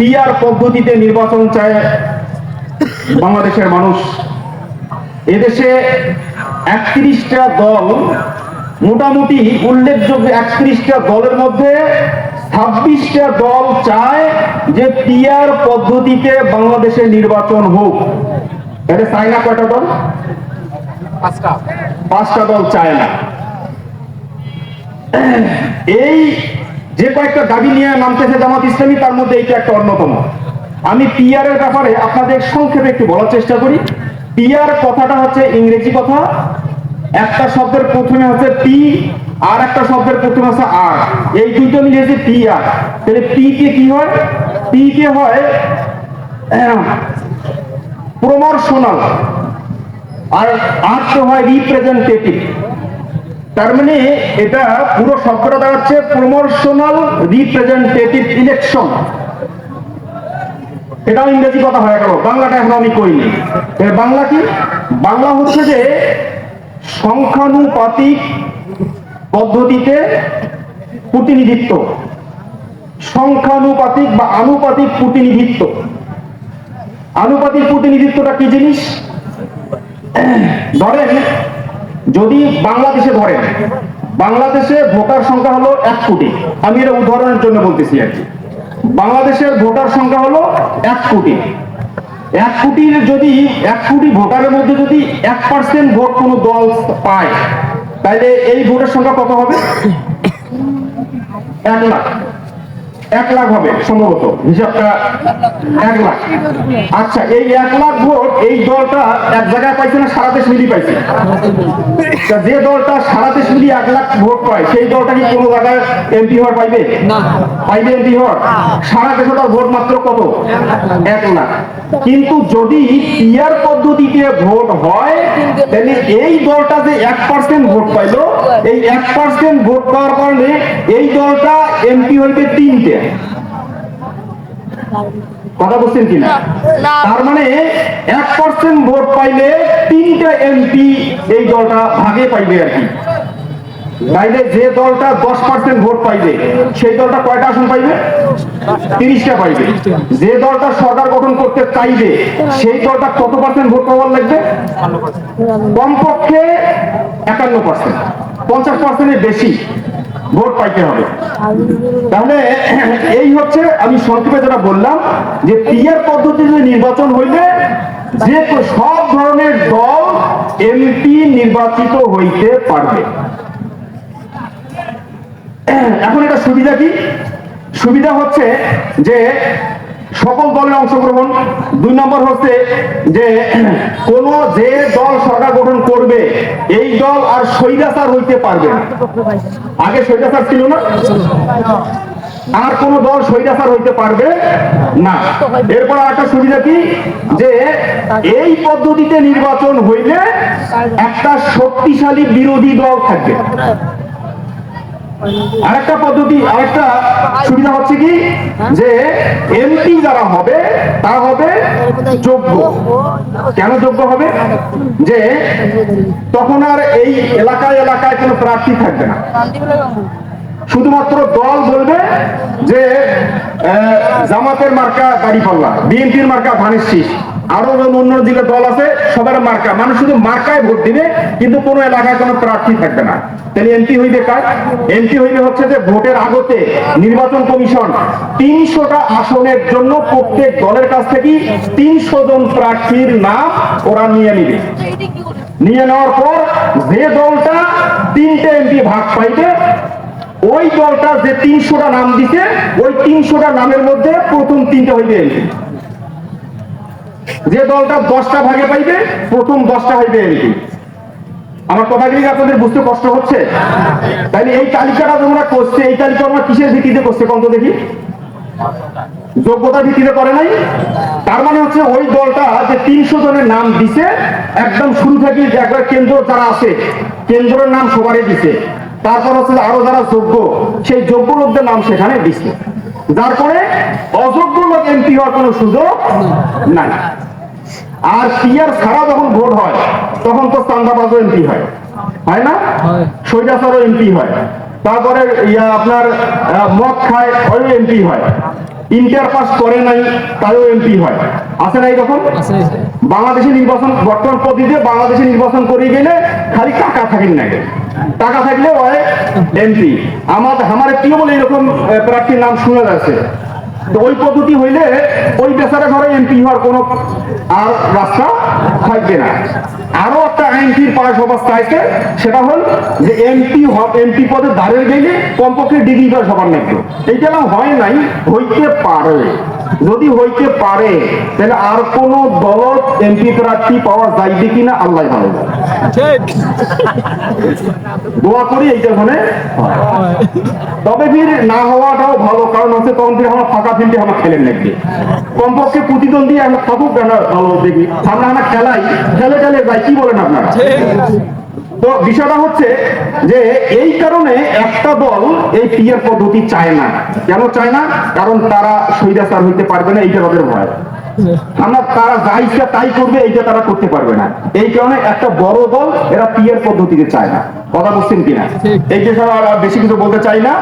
PR পদ্ধতিতে নির্বাচন চায় বাংলাদেশের মানুষ। এদেশে একত্রিশটা দল মোটামুটি উল্লেখযোগ্য একত্রিশটা দলের মধ্যে ছাব্বিশটা দল চায় যে পিআর পদ্ধতিতে বাংলাদেশে নির্বাচন হোক। এটা চায় না কয়টা দল? পাঁচটা। দল চায় না। এই যে কয়েকটা দাবি নিয়ে নামতেছে জামাত ইসলামী, তার মধ্যে এইটা একটা অন্যতম। আমি পিআর এর ব্যাপারে আপনাদের সংক্ষেপে একটু বলার চেষ্টা করি। পিআর কথাটা হচ্ছে ইংরেজি কথা। একটা শব্দের প্রথমে হচ্ছে পি আর একটা শব্দের প্রথমে হচ্ছে আর এই দুইটা মিলে যে পি আর তাহলে পি কে কি হয়? পি কে হয় প্রমর্শনাল আর আর তো হয় রিপ্রেজেন্টেটিভ তার মানে এটা পুরো শব্দটা দাঁড়াচ্ছে প্রমোশনাল রিপ্রেজেন্টেটিভ ইলেকশন এটাও ইংরেজি কথা হয়ে গেল, বাংলাটা এখন আমি করিনি এর বাংলা কি? বাংলা হচ্ছে যে সংখ্যানুপাতিক পদ্ধতিতে প্রতিনিধিত্ব। সংখ্যানুপাতিক বা আনুপাতিক প্রতিনিধিত্ব। আনুপাতিক প্রতিনিধিত্বটা কি জিনিস? ধরেন যদি বাংলাদেশে ধরেন, বাংলাদেশে ভোটার সংখ্যা হলো এক কোটি, আমি এটা উদাহরণের জন্য বলতেছি আর কি। বাংলাদেশের ভোটার সংখ্যা হলো এক কোটি। এক কোটির যদি, এক কোটি ভোটারের মধ্যে যদি এক পার্সেন্ট ভোট কোনো দল পায় তাহলে এই ভোটের সংখ্যা কত হবে? এক লাখ। এক লাখ হবে সম্ভবত হিসাবটা এক লাখ। আচ্ছা এই এক লাখ ভোট এই দলটা এক জায়গায় পাইছে না সারা দেশ মিলিয়ে পাইছে? যে দলটা সারা দেশ মিলিয়ে এক লাখ ভোট পায় সেই দলটা কি কোনো জায়গায় এমপি হওয়ার পাইবে? পাইবে এমপি হওয়ার? সারা দেশে তার ভোট মাত্র কত? এক লাখ। কিন্তু যদি পিয়ার পদ্ধতিতে ভোট হয় তাহলে এই দলটা যে এক পার্সেন্ট ভোট পাইলো এই এক পার্সেন্ট ভোট পাওয়ার কারণে এই দলটা এমপি হইতে তিনটে। কথা বলছেন কিনা? না। তার মানে এক পার্সেন্ট ভোট পাইলে তিনটা এমপি এই দলটা ভাগে পাইবে আর কি। তাইলে যে দলটা দশ পার্সেন্ট ভোট পাইবে সেই দলটা কয়টা আসন পাইবে? তিরিশটা পাইবে। যে দলটা সরকার গঠন করতে চাইবে সেই দলটা কত পার্সেন্ট ভোট পাওয়ার লাগবে? কমপক্ষে একান্ন পার্সেন্ট পঞ্চাশ পার্সেন্টের বেশি। ভোট পাইতে হবে। তাহলে এই হচ্ছে আমি সংক্ষেপে যেটা বললাম, যে পিয়ার পদ্ধতিতে নির্বাচন হইলে যে সব ধরনের দল এমপি নির্বাচিত হইতে পারবে। এখন এটা সুবিধা কি? সুবিধা হচ্ছে যে সকল দলের অংশগ্রহণ। দুই নম্বর হচ্ছে যে, কোন যে দল সরকার গঠন করবে, এই দল আর স্বৈরাচার হইতে পারবে আগে স্বৈরাচার ছিল না? আর কোন দল স্বৈরাচার হইতে পারবে না। এরপর একটা সুবিধা কি? যে, এই পদ্ধতিতে নির্বাচন হইলে একটা শক্তিশালী বিরোধী দল থাকবে। আরেকটা পদ্ধতি আরেকটা সুবিধা হচ্ছে কি? যে এমপি যারা হবে তা হবে যোগ্য। কেন যোগ্য হবে? যে তখন আর এই এলাকায় এলাকায় কোনো প্রার্থী থাকবে না। শুধুমাত্র দল বলবে যে জামাতের মার্কা গাড়ি পাল্লা বিএনপির মার্কা ধানের শীষ। আরও অন্য দিকে দল আছে, সবার মার্কা। মানুষ শুধু মার্কায় ভোট দিবে, কিন্তু কোনো এলাকায় কোনো প্রার্থী থাকবে না। তাহলে এমপি হইবে কাজ এমপি হইবে হচ্ছে যে ভোটের আগতে নির্বাচন কমিশন। তিনশোটা আসনের জন্য প্রত্যেক দলের কাছ থেকে তিনশো জন প্রার্থীর নাম ওরা নিয়ে নিবে। নিয়ে নেওয়ার পর যে দলটা তিনটে এমপি ভাগ পাইবে, ওই দলটা যে তিনশোটা নাম দিছে, ওই তিনশোটা নামের মধ্যে প্রথম তিনটা হইবে এমপি। যে দলটা দশটা ভাগে পাইবে, প্রথম দশটা হইবে এমপি। আমার কথাগুলি আপনাদের বুঝতে কষ্ট হচ্ছে? তাইলে এই তালিকাটা তোমরা করছে, এই তালিকা আমরা কিসের ভিত্তিতে করছে কত দেখি? যোগ্যতার ভিত্তিতে করে নাই। তার মানে হচ্ছে ওই দলটা যে তিনশো জনের নাম দিছে, একদম শুরু থেকে একবার কেন্দ্র যারা আছে, কেন্দ্রের নাম সবারই দিছে। তারপর হচ্ছে আরও যারা যোগ্য, সেই যোগ্য লোকদের নাম সেখানে দিছে। যার পরে অযোগ্য লোক এমপি হওয়ার কোনো সুযোগ নাই। আর পিয়ার ছাড়া যখন ভোট হয় তখন তো চান্দাবাজও এমপি হয়। হয় না? সৈদাসারও এমপি হয়। তারপরে ইয়া আপনার মদ খায় ওই এমপি হয়। ইন্টার পাস করে নাই তাও এমপি হয়। আছে না এরকম আছে বাংলাদেশে নির্বাচন বর্তমান পদ্ধতিতে বাংলাদেশে নির্বাচন করে গেলে খালি টাকা থাকেন না। টাকা থাকলে হয় এমপি আমার আমার প্রিয় বলে এরকম প্রার্থীর নাম শোনা যাচ্ছে। ওই পদ্ধতি হইলে ওই বেচারা ঘরে এমপি হওয়ার কোনো আর রাস্তা থাকবে না। আরও একটা আইনটির পাশ হবার চাইছে সেটা হল যে এমপি এমপি পদে দাঁড়িয়ে গেলে কমপক্ষে ডিগ্রি পাস হবার নাকি এইটা হয় নাই, হইতে পারে। যদি হইতে পারে তাহলে আর কোন দলত এমপি প্রার্থী পাওয়া যাইবে কিনা আল্লাহ ভালো দোয়া করি এইটা মনে তবে ফির না হওয়াটাও ভালো কারণ হচ্ছে তখন ফির আমার ফাঁকা ফিল্ডে আমার খেলেন নাকি। কমপক্ষে প্রতিদ্বন্দ্বী আমরা থাকুক ভালো দেখি। সামনে আমরা খেলাই খেলে খেলে যাই কি বলেন আপনারা? ঠিক। তো বিষয়টা হচ্ছে যে এই কারণে একটা দল এই পিয়ার পদ্ধতি চায় না। কেন চায় না? কারণ তারা সৈরাচার হইতে পারবে না এইটা তাদের ভয়। আমরা তারা যা ইচ্ছা তাই করবে এইটা তারা করতে পারবে না। এই কারণে একটা বড় দল এরা পিয়ার পদ্ধতিতে চায় না। কথা বুঝছেন কিনা। এই যে আর বেশি কিছু বলতে চাই না।